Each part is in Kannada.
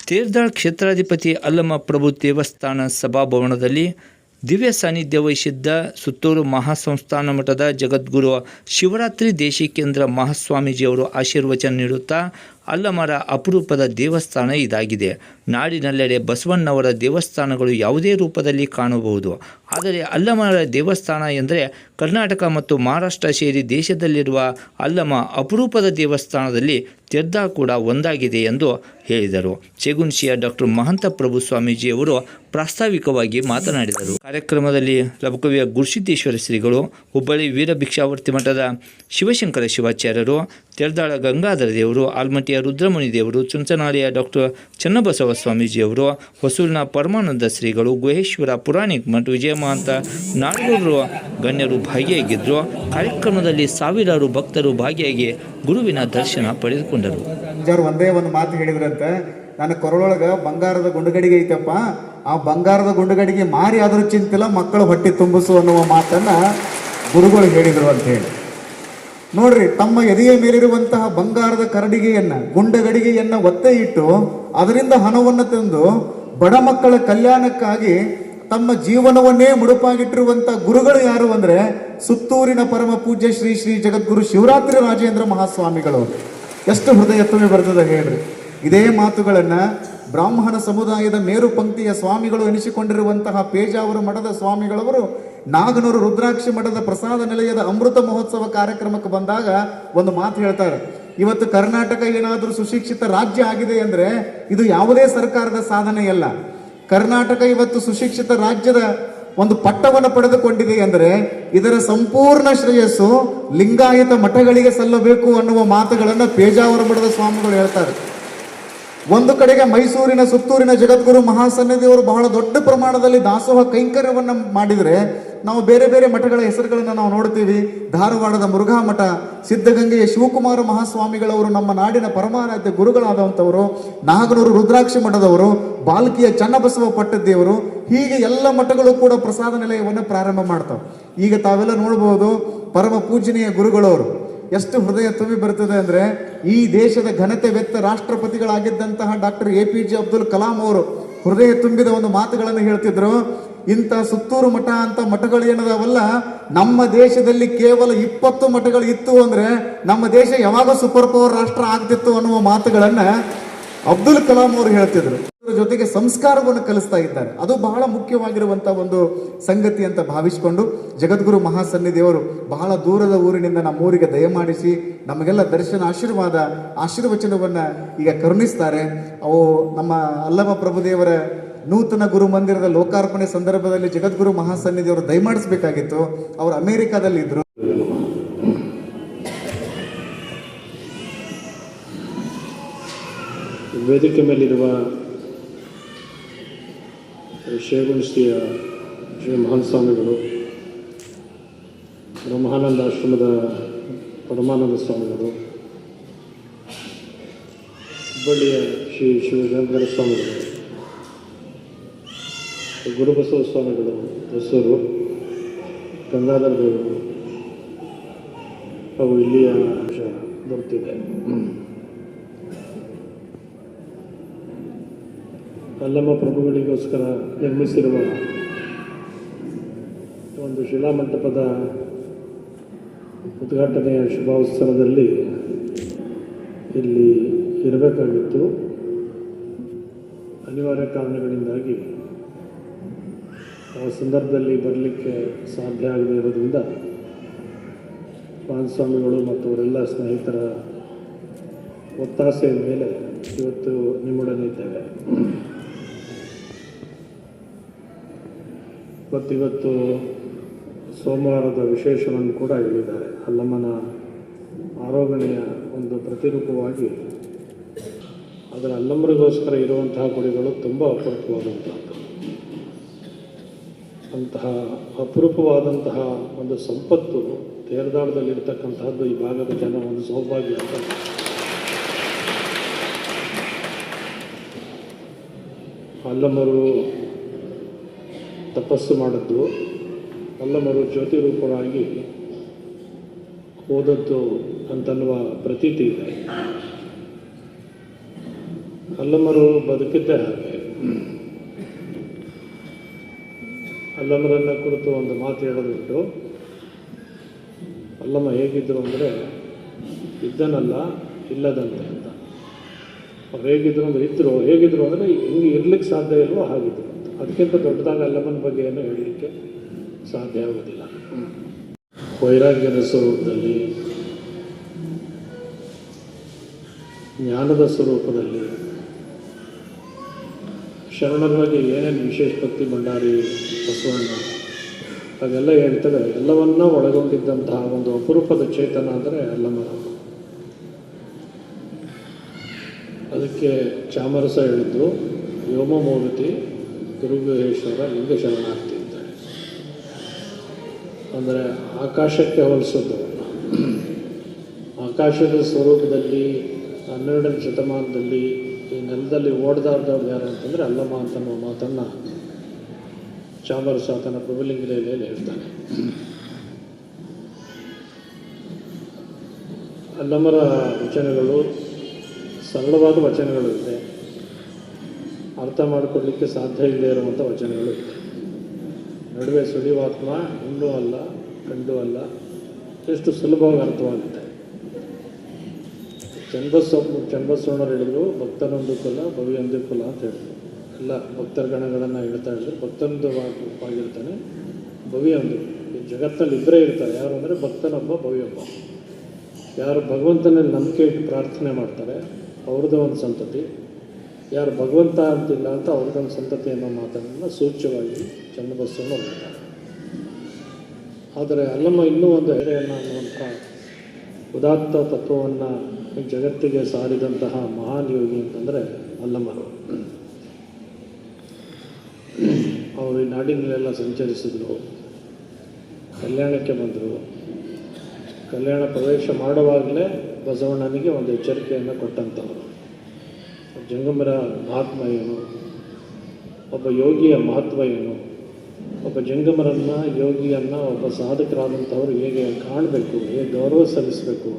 ತೇರ್ದಾಳ್ ಕ್ಷೇತ್ರಾಧಿಪತಿ ಅಲ್ಲಮ ಪ್ರಭು ದೇವಸ್ಥಾನ ಸಭಾಭವನದಲ್ಲಿ ದಿವ್ಯ ಸಾನ್ನಿಧ್ಯ ವಹಿಸಿದ್ದ ಸುತ್ತೂರು ಮಹಾಸಂಸ್ಥಾನ ಮಠದ ಜಗದ್ಗುರು ಶಿವರಾತ್ರಿ ದೇಶಿಕೇಂದ್ರ ಮಹಾಸ್ವಾಮೀಜಿಯವರು ಆಶೀರ್ವಚನ ನೀಡುತ್ತಾ ಅಲ್ಲಮರ ಅಪರೂಪದ ದೇವಸ್ಥಾನ ಇದಾಗಿದೆ. ನಾಡಿನೆಲ್ಲೆಡೆ ಬಸವಣ್ಣವರ ದೇವಸ್ಥಾನಗಳು ಯಾವುದೇ ರೂಪದಲ್ಲಿ ಕಾಣಬಹುದು. ಆದರೆ ಅಲ್ಲಮರ ದೇವಸ್ಥಾನ ಎಂದರೆ ಕರ್ನಾಟಕ ಮತ್ತು ಮಹಾರಾಷ್ಟ್ರ ಸೇರಿ ದೇಶದಲ್ಲಿರುವ ಅಲ್ಲಮ ಅಪರೂಪದ ದೇವಸ್ಥಾನದಲ್ಲಿ ತೆರ್ದಾ ಕೂಡ ಒಂದಾಗಿದೆ ಎಂದು ಹೇಳಿದರು. ಚೆಗುನ್ಶಿಯ ಡಾಕ್ಟರ್ ಮಹಂತ ಪ್ರಭು ಸ್ವಾಮೀಜಿಯವರು ಪ್ರಾಸ್ತಾವಿಕವಾಗಿ ಮಾತನಾಡಿದರು. ಕಾರ್ಯಕ್ರಮದಲ್ಲಿ ಲಭಕವಿಯ ಗುರುಸಿದ್ದೇಶ್ವರ ಶ್ರೀಗಳು, ಹುಬ್ಬಳ್ಳಿ ವೀರಭಿಕ್ಷಾವರ್ತಿ ಮಠದ ಶಿವಶಂಕರ ಶಿವಾಚಾರ್ಯರು ತೆರ್ದಾಳ ಗಂಗಾಧರ ದೇವರು, ಆಲ್ಮಟ್ಟಿಯ ರುದ್ರಮುನಿ ದೇವರು ಚುಂಚನಾಳಿಯ ಡಾಕ್ಟರ್ ಚನ್ನಬಸವ ಸ್ವಾಮೀಜಿಯವರು, ಹೊಸೂರಿನ ಪರಮಾನಂದ ಶ್ರೀಗಳು, ಗುಹೇಶ್ವರ ಪುರಾಣಿಕ್ ಮಠ ವಿಜಯಮಹಂತ ನಾಡೂರು ಗಣ್ಯರು ಭಾಗಿಯಾಗಿದ್ದರು ಕಾರ್ಯಕ್ರಮದಲ್ಲಿ ಸಾವಿರಾರು ಭಕ್ತರು ಭಾಗಿಯಾಗಿ ಗುರುವಿನ ದರ್ಶನ ಪಡೆದುಕೊಂಡರು. ಒಂದೇ ಒಂದು ಮಾತು ಹೇಳಿದ್ರಂತೆ. ನನ್ನ ಕೊರಳೊಳಗ ಬಂಗಾರದ ಗುಂಡುಗಡಿಗೆ ಐತಪ್ಪ. ಆ ಬಂಗಾರದ ಗುಂಡುಗಡಿಗೆ ಮಾರಿ ಆದರೂ ಚಿಂತಿಲ್ಲ, ಮಕ್ಕಳು ಹೊಟ್ಟೆ ತುಂಬಿಸು ಅನ್ನುವ ಮಾತನ್ನ ಗುರುಗಳು ಹೇಳಿದರು ಅಂತ ಹೇಳಿ. ನೋಡ್ರಿ, ತಮ್ಮ ಎದೆಯ ಮೇಲಿರುವಂತಹ ಬಂಗಾರದ ಕರಡಿಗೆಯನ್ನ, ಗುಂಡಗಡಿಗೆಯನ್ನ ಒತ್ತೆ ಇಟ್ಟು ಅದರಿಂದ ಹಣವನ್ನು ತಂದು ಬಡ ಮಕ್ಕಳ ಕಲ್ಯಾಣಕ್ಕಾಗಿ ತಮ್ಮ ಜೀವನವನ್ನೇ ಮುಡುಪಾಗಿಟ್ಟಿರುವಂತಹ ಗುರುಗಳು ಯಾರು ಅಂದ್ರೆ ಸುತ್ತೂರಿನ ಪರಮ ಪೂಜ್ಯ ಶ್ರೀ ಶ್ರೀ ಜಗದ್ಗುರು ಶಿವರಾತ್ರಿ ರಾಜೇಂದ್ರ ಮಹಾಸ್ವಾಮಿಗಳು. ಎಷ್ಟು ಹೃದಯ ತುಂಬಿ ಬರ್ತದೆ ಹೇಳ್ರಿ. ಇದೇ ಮಾತುಗಳನ್ನ ಬ್ರಾಹ್ಮಣ ಸಮುದಾಯದ ಮೇರು ಪಂಕ್ತಿಯ ಸ್ವಾಮಿಗಳು ಎನಿಸಿಕೊಂಡಿರುವಂತಹ ಪೇಜಾವರ ಮಠದ ಸ್ವಾಮಿಗಳವರು ನಾಗನೂರು ರುದ್ರಾಕ್ಷಿ ಮಠದ ಪ್ರಸಾದ ನಿಲಯದ ಅಮೃತ ಮಹೋತ್ಸವ ಕಾರ್ಯಕ್ರಮಕ್ಕೆ ಬಂದಾಗ ಒಂದು ಮಾತು ಹೇಳ್ತಾರೆ. ಇವತ್ತು ಕರ್ನಾಟಕ ಏನಾದರೂ ಸುಶಿಕ್ಷಿತ ರಾಜ್ಯ ಆಗಿದೆ ಅಂದ್ರೆ ಇದು ಯಾವುದೇ ಸರ್ಕಾರದ ಸಾಧನೆ ಅಲ್ಲ. ಕರ್ನಾಟಕ ಇವತ್ತು ಸುಶಿಕ್ಷಿತ ರಾಜ್ಯದ ಒಂದು ಪಟ್ಟವನ್ನು ಪಡೆದುಕೊಂಡಿದೆ ಅಂದರೆ ಇದರ ಸಂಪೂರ್ಣ ಶ್ರೇಯಸ್ಸು ಲಿಂಗಾಯತ ಮಠಗಳಿಗೆ ಸಲ್ಲಬೇಕು ಅನ್ನುವ ಮಾತುಗಳನ್ನು ಪೇಜಾವರ ಮಠದ ಸ್ವಾಮಿಗಳು ಹೇಳ್ತಾರೆ. ಒಂದು ಕಡೆಗೆ ಮೈಸೂರಿನ ಸುತ್ತೂರಿನ ಜಗದ್ಗುರು ಮಹಾಸನ್ನಿಧಿಯವರು ಬಹಳ ದೊಡ್ಡ ಪ್ರಮಾಣದಲ್ಲಿ ದಾಸೋಹ ಕೈಂಕರ್ಯವನ್ನು ಮಾಡಿದರೆ ನಾವು ಬೇರೆ ಬೇರೆ ಮಠಗಳ ಹೆಸರುಗಳನ್ನು ನಾವು ನೋಡ್ತೀವಿ. ಧಾರವಾಡದ ಮುರುಘಾ ಮಠ, ಸಿದ್ಧಗಂಗೆಯ ಶಿವಕುಮಾರ ಮಹಾಸ್ವಾಮಿಗಳವರು ನಮ್ಮ ನಾಡಿನ ಪರಮಾರಾಧ್ಯ ಗುರುಗಳಾದಂಥವರು, ನಾಗನೂರು ರುದ್ರಾಕ್ಷಿ ಮಠದವರು, ಬಾಲ್ಕಿಯ ಚನ್ನಬಸವ ಪಟ್ಟದ್ದೇವರು, ಹೀಗೆ ಎಲ್ಲ ಮಠಗಳು ಕೂಡ ಪ್ರಸಾದ ನಿಲಯವನ್ನು ಪ್ರಾರಂಭ ಮಾಡ್ತಾವೆ. ಈಗ ತಾವೆಲ್ಲ ನೋಡ್ಬೋದು, ಪರಮ ಪೂಜನೀಯ ಗುರುಗಳವರು, ಎಷ್ಟು ಹೃದಯ ತುಂಬಿ ಬರ್ತದೆ ಅಂದ್ರೆ, ಈ ದೇಶದ ಘನತೆ ವೆತ್ತ ರಾಷ್ಟ್ರಪತಿಗಳಾಗಿದ್ದಂತಹ doctor A P J Abdul Kalam ಅವರು ಹೃದಯ ತುಂಬಿದ ಒಂದು ಮಾತುಗಳನ್ನು ಹೇಳ್ತಿದ್ರು. ಇಂಥ ಸುತ್ತೂರು ಮಠ ಅಂತ ಮಠಗಳು ಏನದಾವಲ್ಲ? ನಮ್ಮ ದೇಶದಲ್ಲಿ ಕೇವಲ ಇಪ್ಪತ್ತು ಮಠಗಳು ಇತ್ತು ಅಂದ್ರೆ ನಮ್ಮ ದೇಶ ಯಾವಾಗ ಸೂಪರ್ ಪವರ್ ರಾಷ್ಟ್ರ ಆಗ್ತಿತ್ತು ಅನ್ನುವ ಮಾತುಗಳನ್ನ ಅಬ್ದುಲ್ ಕಲಾಂ ಅವರು ಹೇಳ್ತಿದ್ರು. ಜೊತೆಗೆ ಸಂಸ್ಕಾರವನ್ನು ಕಲಿಸ್ತಾ ಇದ್ದಾರೆ. ಅದು ಬಹಳ ಮುಖ್ಯವಾಗಿರುವಂತ ಒಂದು ಸಂಗತಿ ಅಂತ ಭಾವಿಸಿಕೊಂಡು ಜಗದ್ಗುರು ಮಹಾಸನ್ನಿಧಿಯವರು ಬಹಳ ದೂರದ ಊರಿನಿಂದ ನಮ್ಮ ಊರಿಗೆ ದಯಮಾಡಿಸಿ ನಮಗೆಲ್ಲ ದರ್ಶನ ಆಶೀರ್ವಾದ ಆಶೀರ್ವಚನವನ್ನ ಈಗ ಕರುಣಿಸ್ತಾರೆ. ಅವು ನಮ್ಮ ಅಲ್ಲಮ ಪ್ರಭುದೇವರ ನೂತನ ಗುರು ಮಂದಿರದ ಲೋಕಾರ್ಪಣೆ ಸಂದರ್ಭದಲ್ಲಿ ಜಗದ್ಗುರು ಮಹಾಸನ್ನಿಧಿಯವರು ದಯಮಾಡಿಸಬೇಕಾಗಿತ್ತು ಅವರು ಅಮೆರಿಕಾದಲ್ಲಿ ಇದ್ರು ವೇದಿಕೆ ಮೇಲಿರುವ ಶ್ರೀಗುಣಶ್ರೀಯ ಶ್ರೀ ಮಹಾನ್ ಸ್ವಾಮಿಗಳು ಬ್ರಹ್ಮಾನಂದ ಆಶ್ರಮದ ಪರಮಾನಂದ ಸ್ವಾಮಿಗಳು, ಹುಬ್ಬಳ್ಳಿಯ ಶ್ರೀ ಶಿವಶಂಕರ ಸ್ವಾಮಿಗಳು ಗುರುಬಸವ ಸ್ವಾಮಿಗಳು ಹೊಸೂರು ಗಂಗಾಧರ ದೇವರು ಅವು ಇಲ್ಲಿಯ ಅಂಶ ಬರುತ್ತಿದೆ ಅಲ್ಲಮ್ಮ ಪ್ರಭುಗಳಿಗೋಸ್ಕರ ನಿರ್ಮಿಸಿರುವ ಒಂದು ಶಿಲಾಮಂಟಪದ ಉದ್ಘಾಟನೆಯ ಶುಭೋತ್ಸವದಲ್ಲಿ ಇಲ್ಲಿ ಇರಬೇಕಾಗಿತ್ತು. ಅನಿವಾರ್ಯ ಕಾರಣಗಳಿಂದಾಗಿ ಸಂದರ್ಭದಲ್ಲಿ ಬರಲಿಕ್ಕೆ ಸಾಧ್ಯ ಆಗದೆ ಇರೋದ್ರಿಂದ ಸ್ವಾಮಿಗಳು ಮತ್ತು ಅವರೆಲ್ಲ ಸ್ನೇಹಿತರ ಒತ್ತಾಸೆಯ ಮೇಲೆ ಇವತ್ತು ನಿಮ್ಮೊಡನೆ ಇದ್ದೇವೆ. ಇವತ್ತಿವತ್ತು ಸೋಮವಾರದ ವಿಶೇಷವನ್ನು ಕೂಡ ಹೇಳಿದ್ದಾರೆ. ಅಲ್ಲಮ್ಮನ ಆರೋಗಣೆಯ ಒಂದು ಪ್ರತಿರೂಪವಾಗಿ ಅದರ ಅಲ್ಲಮ್ಮರಿಗೋಸ್ಕರ ಇರುವಂತಹ ಗುಡಿಗಳು ತುಂಬ ಅಪರೂಪವಾದಂಥದ್ದು ಅಂತಹ ಅಪರೂಪವಾದಂತಹ ಒಂದು ಸಂಪತ್ತು ತೇರದಾಳದಲ್ಲಿರ್ತಕ್ಕಂತಹದ್ದು ಈ ಭಾಗದ ಜನ ಒಂದು ಸೌಭಾಗ್ಯ ಅಂತ ಅಲ್ಲಮರು ತಪಸ್ಸು ಮಾಡಿದ್ದು, ಅಲ್ಲಮರು ಜ್ಯೋತಿ ರೂಪವಾಗಿ ಹೋದದ್ದು ಅಂತನ್ನುವ ಪ್ರತೀತಿ ಇದೆ. ಅಲ್ಲಮರು ಬದುಕಿದ್ದೇ ಹಾಗೆ. ಅಲ್ಲಮರನ್ನ ಕುರಿತು ಒಂದು ಮಾತು ಹೇಳೋದುಂಟು ಅಲ್ಲಮ್ಮ ಹೇಗಿದ್ದರು ಅಂದರೆ, ಇದ್ದನಲ್ಲ, ಇಲ್ಲದಂತೆ ಅಂತ. ಅವ್ರು ಹೇಗಿದ್ರು ಅಂದರೆ ಇದ್ದರು ಹೇಗಿದ್ರು ಅಂದರೆ ಹಿಂಗೆ ಇರ್ಲಿಕ್ಕೆ ಸಾಧ್ಯ ಇಲ್ವೋ ಹಾಗಿದ್ರು ಅದಕ್ಕಿಂತ ದೊಡ್ಡದಾಗಿ ಅಲ್ಲಮ್ಮನ ಬಗ್ಗೆ ಏನು ಹೇಳಲಿಕ್ಕೆ ಸಾಧ್ಯ ಆಗೋದಿಲ್ಲ. ವೈರಾಗ್ಯದ ಸ್ವರೂಪದಲ್ಲಿ, ಜ್ಞಾನದ ಸ್ವರೂಪದಲ್ಲಿ ಶರಣರ ಬಗ್ಗೆ ಏನೇನು ವಿಶೇಷ ಭಕ್ತಿ ಭಂಡಾರಿ ಬಸವಣ್ಣ, ಅದೆಲ್ಲ ಹೇಳ್ತವೆ. ಎಲ್ಲವನ್ನ ಒಳಗೊಂಡಿದ್ದಂತಹ ಒಂದು ಅಪರೂಪದ ಚೇತನ ಅಂದರೆ ಅಲ್ಲಮರ ಅದಕ್ಕೆ ಚಾಮರಸ ಹೇಳಿದ್ದು ವ್ಯೋಮಮೂರ್ತಿ ಗುರುಗುಹೇಶ್ವರ ಲಿಂಗ ಶರಣಾರ್ಥಿ ಅಂತಾರೆ. ಅಂದರೆ ಆಕಾಶಕ್ಕೆ ಹೋಲಿಸೋದು. ಆಕಾಶದ ಸ್ವರೂಪದಲ್ಲಿ, ಹನ್ನೆರಡನೇ ಶತಮಾನದಲ್ಲಿ ನೆಲದಲ್ಲಿ ಓಡ್ದಾಡ್ದವ್ರು ಯಾರು ಅಂತಂದರೆ ಅಲ್ಲಮ್ಮ ಅಂತನ್ನುವ ಮಾತನ್ನು ಚಾಮರಸ ತನ್ನ ಪ್ರಭುಲಿಂಗಲೆಯಲ್ಲಿ ಹೇಳ್ತಾನೆ. ಅಲ್ಲಮರ ವಚನಗಳು ಸರಳವಾದ ವಚನಗಳು ಇದೆ. ಅರ್ಥ ಮಾಡಿಕೊಡ್ಲಿಕ್ಕೆ ಸಾಧ್ಯ ಇಲ್ಲದೆ ಇರುವಂಥ ವಚನಗಳು ಇದೆ. ನಡುವೆ ಸುಳಿವಾತ್ಮ ಹುಣ್ಣು ಅಲ್ಲ, ಕಂಡು ಅಲ್ಲ, ಎಷ್ಟು ಸುಲಭವಾಗಿ ಅರ್ಥವಾಗುತ್ತೆ? ಚನ್ನಬಸವ ಚನ್ನಬಸವಣ್ಣವ್ರು ಹೇಳಿದ್ರು, ಭಕ್ತನೊಂದು ಕುಲ ಭವಿಯೊಂದು ಕುಲ ಅಂತ ಹೇಳಿದ್ರು. ಎಲ್ಲ ಭಕ್ತರ ಗಣಗಳನ್ನು ಹೇಳ್ತಾ ಇದ್ರು. ಭಕ್ತನೊಂದು ಆಗಿರ್ತಾನೆ ಭವಿಯೊಂದು ಈ ಜಗತ್ತಲ್ಲಿ ಇಬ್ಬರೇ ಇರ್ತಾರೆ. ಯಾರು ಅಂದರೆ ಭಕ್ತನೊಬ್ಬ ಭವಿಯೊಬ್ಬ ಯಾರು ಭಗವಂತನಲ್ಲಿ ನಂಬಿಕೆ ಇಟ್ಟು ಪ್ರಾರ್ಥನೆ ಮಾಡ್ತಾರೆ, ಅವ್ರದ್ದು ಒಂದು ಸಂತತಿ. ಯಾರು ಭಗವಂತ ಅಂತಿಲ್ಲ ಅಂತ ಅವ್ರದ್ದೊಂದು ಸಂತತಿ ಅನ್ನೋ ಮಾತನ್ನು ಸೂಚ್ಯವಾಗಿ ಚನ್ನಬಸವಣ್ಣ ಹೇಳ್ತಾರೆ. ಆದರೆ ಅಲ್ಲಮ್ಮ ಇನ್ನೂ ಒಂದು ಎಡೆಯನ್ನು ಅನ್ನುವಂಥ ಉದಾತ್ತ ತತ್ವವನ್ನು ಜಗತ್ತಿಗೆ ಸಾರಿದಂತಹ ಮಹಾನ್ ಯೋಗಿ ಅಂತಂದರೆ ಅಲ್ಲಮರು ಅವರು ಈ ನಾಡಿನಲ್ಲೆಲ್ಲ ಸಂಚರಿಸಿದ್ರು, ಕಲ್ಯಾಣಕ್ಕೆ ಬಂದರು. ಕಲ್ಯಾಣ ಪ್ರವೇಶ ಮಾಡುವಾಗಲೇ ಬಸವಣ್ಣನಿಗೆ ಒಂದು ಎಚ್ಚರಿಕೆಯನ್ನು ಕೊಟ್ಟಂಥವರು ಜಂಗಮರ ಮಹಾತ್ಮ ಏನು, ಒಬ್ಬ ಯೋಗಿಯ ಮಹತ್ವ ಏನು ಒಬ್ಬ ಜಂಗಮರನ್ನು, ಯೋಗಿಯನ್ನು, ಒಬ್ಬ ಸಾಧಕರಾದಂಥವ್ರು ಹೇಗೆ ಕಾಣಬೇಕು, ಹೇಗೆ ಗೌರವ ಸಲ್ಲಿಸಬೇಕು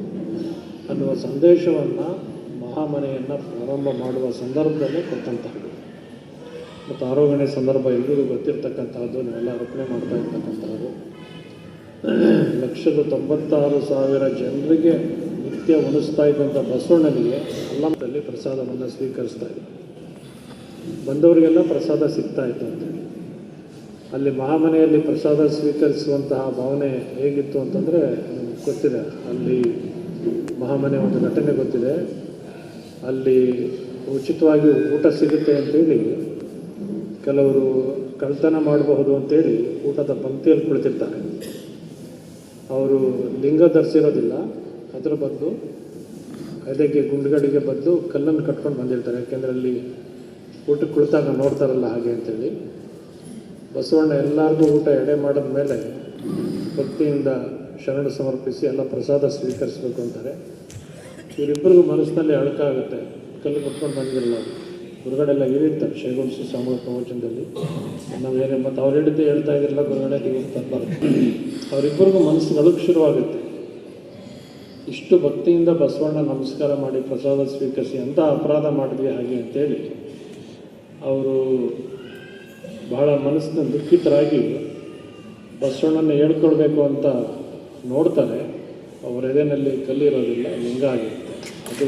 ಅನ್ನುವ ಸಂದೇಶವನ್ನು ಮಹಾಮನೆಯನ್ನು ಪ್ರಾರಂಭ ಮಾಡುವ ಸಂದರ್ಭದಲ್ಲೇ ಕೊಟ್ಟಂತಹದ್ದು. ಮತ್ತು ಆರೋಗ್ಯ ಸಂದರ್ಭ ಎಲ್ಲರಿಗೂ ಗೊತ್ತಿರ್ತಕ್ಕಂಥದ್ದು ನಾವೆಲ್ಲ ಅರ್ಪಣೆ ಮಾಡ್ತಾ ಇರ್ತಕ್ಕಂಥದ್ದು ಲಕ್ಷದ ತೊಂಬತ್ತಾರು ಸಾವಿರ ಜನರಿಗೆ ನಿತ್ಯ ಉಣಿಸ್ತಾ ಇದ್ದಂಥ ಬಸವಣ್ಣನಿಗೆ ಅಲ್ಲಮದಲ್ಲಿ ಪ್ರಸಾದವನ್ನು ಸ್ವೀಕರಿಸ್ತಾ ಇದ್ದರು ಬಂದವರಿಗೆಲ್ಲ ಪ್ರಸಾದ ಸಿಗ್ತಾ ಇತ್ತು ಅಂತೇಳಿ ಅಲ್ಲಿ ಮಹಾಮನೆಯಲ್ಲಿ ಪ್ರಸಾದ ಸ್ವೀಕರಿಸುವಂತಹ ಭಾವನೆ ಹೇಗಿತ್ತು ಅಂತಂದರೆ ಗೊತ್ತಿದೆ ಅಲ್ಲಿ ಮಹಾಮನೆ ಒಂದು ಘಟನೆ ಗೊತ್ತಿದೆ. ಅಲ್ಲಿ ಉಚಿತವಾಗಿ ಊಟ ಸಿಗುತ್ತೆ ಅಂತೇಳಿ ಕೆಲವರು ಕಳ್ತನ ಮಾಡಬಹುದು ಅಂತೇಳಿ ಊಟದ ಪಂಕ್ತಿಯಲ್ಲಿ ಕುಳಿತಿರ್ತಾರೆ. ಅವರು ಲಿಂಗ ಧರಿಸಿರೋದಿಲ್ಲ. ಅದರ ಬದಲು ಎದೆಗೆ ಗುಂಡುಗಳಿಗೆ ಬದಲು ಕಲ್ಲನ್ನು ಕಟ್ಕೊಂಡು ಬಂದಿರ್ತಾರೆ. ಯಾಕೆಂದರೆ ಅಲ್ಲಿ ಊಟಕ್ಕೆ ಕುಳಿತಾಗ ನೋಡ್ತಾರಲ್ಲ ಹಾಗೆ ಅಂತೇಳಿ. ಬಸವಣ್ಣ ಎಲ್ಲರಿಗೂ ಊಟ ಎಡೆ ಮಾಡಿದ ಮೇಲೆ ಭಕ್ತಿಯಿಂದ ಶರಣ ಸಮರ್ಪಿಸಿ ಎಲ್ಲ ಪ್ರಸಾದ ಸ್ವೀಕರಿಸಬೇಕು ಅಂತಾರೆ. ಇವರಿಬ್ಬರಿಗೂ ಮನಸ್ಸಿನಲ್ಲಿ ಅಳಕಾಗುತ್ತೆ ಕಲ್ಲು ಕೊಟ್ಕೊಂಡು ಬಂದಿರಲ್ಲ ಗುರುಗಳೆಲ್ಲ ಹೇಳಿರ್ತಾರೆ ಶೈಗುಂಸು ಸಾಮೂಹಿಕ ಪ್ರವಚನದಲ್ಲಿ. ನಾವೇನೇ ಮತ್ತು ಅವ್ರು ಹೇಳಿದ್ದೆ ಹೇಳ್ತಾ ಇದ್ರಲ್ಲ ಗುರುಗಡೆ ತರಬಾರ್ದು ಅವರಿಬ್ಬರಿಗೂ ಮನಸ್ಸಿಗೆ ಅಳಕ್ಕೆ ಶುರುವಾಗುತ್ತೆ. ಇಷ್ಟು ಭಕ್ತಿಯಿಂದ ಬಸವಣ್ಣ ನಮಸ್ಕಾರ ಮಾಡಿ ಪ್ರಸಾದ ಸ್ವೀಕರಿಸಿ ಅಂತ ಅಪರಾಧ ಮಾಡಿದ್ವಿ ಹಾಗೆ ಅಂತೇಳಿ. ಅವರು ಬಹಳ ಮನಸ್ಸಿನ ದುಃಖಿತರಾಗಿ ಬಸವಣ್ಣನ ಹೇಳ್ಕೊಳ್ಬೇಕು ಅಂತ ನೋಡ್ತಾರೆ. ಅವರ ಎದೆನಲ್ಲಿ ಕಲ್ಲಿರೋದಿಲ್ಲ ಲಿಂಗ ಆಗಿರುತ್ತೆ. ಅದು